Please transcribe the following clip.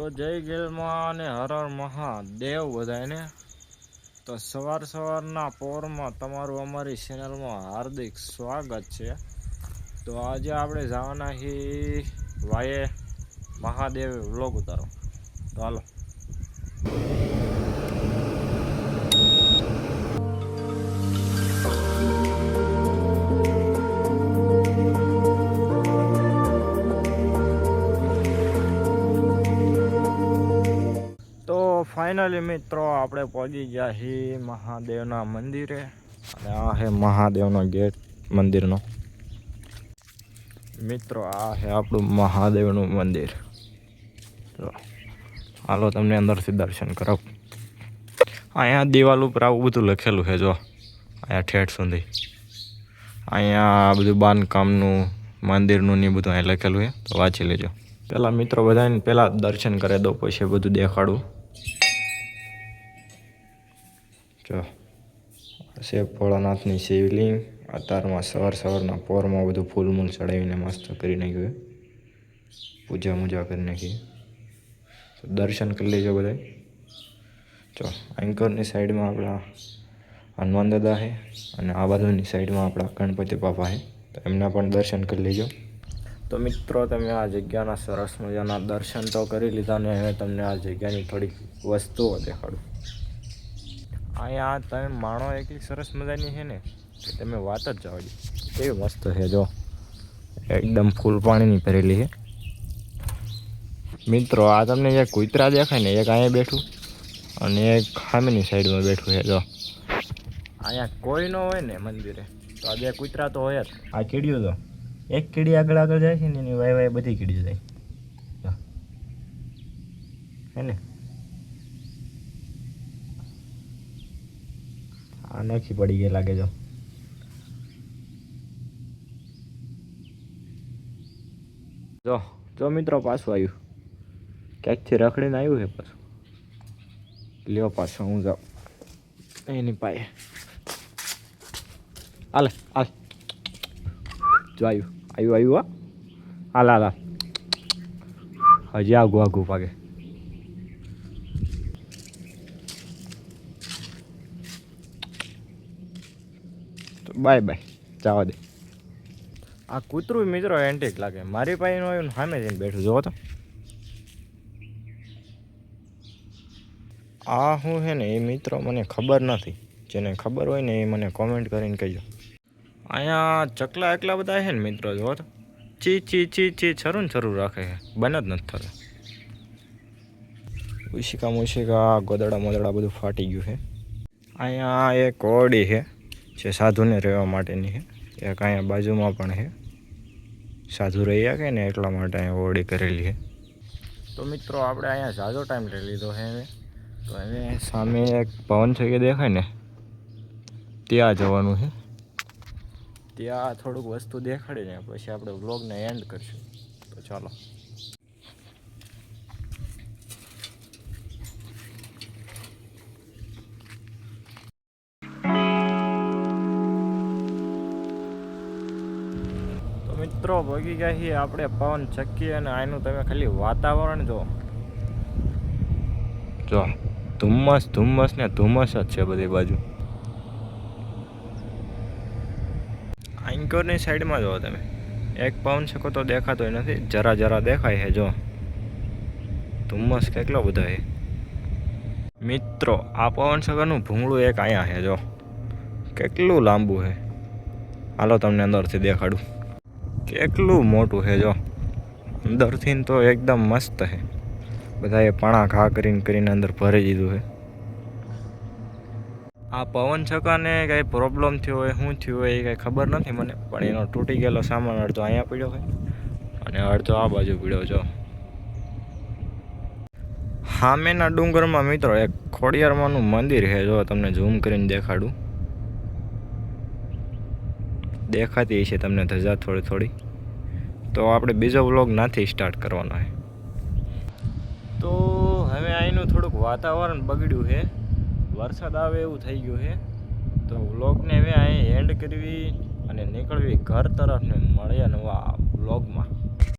તો જય ગેલમાં અને હર હર મહાદેવ બધાને તો સવાર સવારના પોરમાં તમારું અમારી ચેનલમાં હાર્દિક સ્વાગત છે. તો આજે આપણે જવાના છીએ વાયે મહાદેવ વ્લોગ ઉતારો. તો હાલો. ફાઇનલી મિત્રો, આપણે પહોંચી ગયા છીએ મહાદેવના મંદિરે. અને આ છે મહાદેવનો ગેટ મંદિરનો. મિત્રો, આ છે આપણું મહાદેવનું મંદિર. તો હાલો તમને અંદરથી દર્શન કરાવું. અહીંયા દિવાલ ઉપર આવું બધું લખેલું છે, જો. અહીંયા ઠેઠ સુધી. અહીંયા બધું બાંધકામનું, મંદિરનું ને બધું અહીંયા લખેલું છે. તો વાંચી લેજો. પહેલાં મિત્રો, બધાને પહેલાં દર્શન કરી દો, પછી બધું દેખાડું. જો છે ભોળાનાથની શિવલિંગ. અત્યારમાં સવાર સવારના પોરમાં બધું ફૂલ મૂલ ચડાવીને મસ્ત કરી નાખ્યું. પૂજા મૂજા કરી નાખી. દર્શન કરી લેજો બધા જો એન્કરની સાઈડમાં આપણા હનુમાન દાદા છે અને આ બાજુની સાઈડમાં આપણા ગણપતિ બાપા છે તો એમના પણ દર્શન કરી લેજો. તો મિત્રો, તમે આ જગ્યાના સરસ મજાના દર્શન તો કરી લીધા ને હવે તમને આ જગ્યાની થોડીક વસ્તુઓ દેખાડું. અહીંયા તમે માણો એટલી સરસ મજાની છે ને કે તમે વાત જ જાઓ એવી મસ્ત છે જો. એકદમ ફૂલ પાણીની ભરેલી છે. મિત્રો, આ તમને જે કૂતરા દેખાય ને, એક અહીંયા બેઠું અને એક ખામીની સાઈડમાં બેઠું છે, જો. અહીંયા કોઈ ન હોય ને મંદિરે. તો આ બે કૂતરા તો હોય જ. આ કીડીઓ તો. એક કીડી આગળ આગળ જાય છે ને, એની વાય વાય બધી કીડીઓ જાય. હે ને? આ નખી પડી ગઈ લાગે જો જો જો મિત્રો પાછું આવ્યું. ક્યાંકથી રખડીને આવ્યું છે પાછું? લ્યો પાછો, હું જાઉં. એની પાયે હાલ હાલ. જો આવ્યું આવ્યું આવ્યું, હા. હાલ હાલ હાલ. હજી આગું આગું પાકે બાય બાય. જાવા દે. આ કૂતરું મિત્રો એન્ટિક લાગે. મારી પાસે આવ્યું સામે જઈને બેઠું. જોવો તો. આ હું છે ને, એ મિત્રો મને ખબર નથી. જેને ખબર હોય ને એ મને કોમેન્ટ કરીને કહેજો. અહીંયા ચકલા એકલા બધા છે ને મિત્રો, જોવો તો. ચી ચી ચી ચી, છરું ને છરું રાખે છે. બને જ નથી થતું. ઉશિકા મુશિકા, ગોદડા મોદડા બધું ફાટી ગયું છે. અહીંયા એક ઓરડી છે. જે સાધુને રહેવા માટેની છે. એક અહીંયા બાજુમાં પણ છે. સાધુ રહ્યા કે ને એટલા માટે અહીંયા ઓરડી કરેલી છે. તો મિત્રો, આપણે અહીંયા ઝાઝો ટાઈમ લઈ લીધો છે હવે. તો હવે સામે એક પવન છે કે દેખાય ને? ત્યાં જવાનું છે. ત્યાં થોડુંક વસ્તુ દેખાડીને પછી આપણે વ્લોગને એન્ડ કરીશું. તો ચાલો. મિત્રો, ભોગી ગયા છીએ આપણે પવન ચક્કી અને આનું તમે ખાલી વાતાવરણ જો જો, ધુમ્મસ ધુમ્મસ ને ધુમ્મસ જ છે બધી બાજુ. આંકોરની સાઈડમાં જુઓ તમે. એક પવન શકો તો દેખાતોય નથી, જરા જરા દેખાય છે, જો. ધુમ્મસ કેટલો બધો છે. મિત્રો, આ પવન શકરનું ભૂંગળું એક અહીંયા છે, જો. કેટલું લાંબુ છે. હાલો તમને અંદરથી દેખાડું. કેટલું મોટું છે જો. અંદરથી તો એકદમ મસ્ત છે. બધાએ પાણા ઘા કરીને કરીને અંદર ભરી દીધું છે. આ પવન છકાને કંઈ પ્રોબ્લેમ થયો હોય, શું થયું હોય એ કંઈ ખબર નથી મને, પણ એનો તૂટી ગયેલો સામાન અડધો અહીંયા પડ્યો હોય અને અડધો આ બાજુ પડ્યો જો સામેના ડુંગરમાં મિત્રો એક ખોડિયારમાંનું મંદિર છે, જો તમને ઝૂમ કરીને દેખાડું. દેખાતી હશે તમને ધજા થોડી થોડી. તો આપણે બીજો વ્લોગ નાથી સ્ટાર્ટ કરવાનો છે. તો હવે અહીંનું થોડુંક વાતાવરણ બગડ્યું છે. વરસાદ આવે એવું થઈ ગયું છે. તો વ્લોગને હવે અહીં એન્ડ કરવી અને નીકળવી ઘર તરફને મળ્યા નવા વ્લોગમાં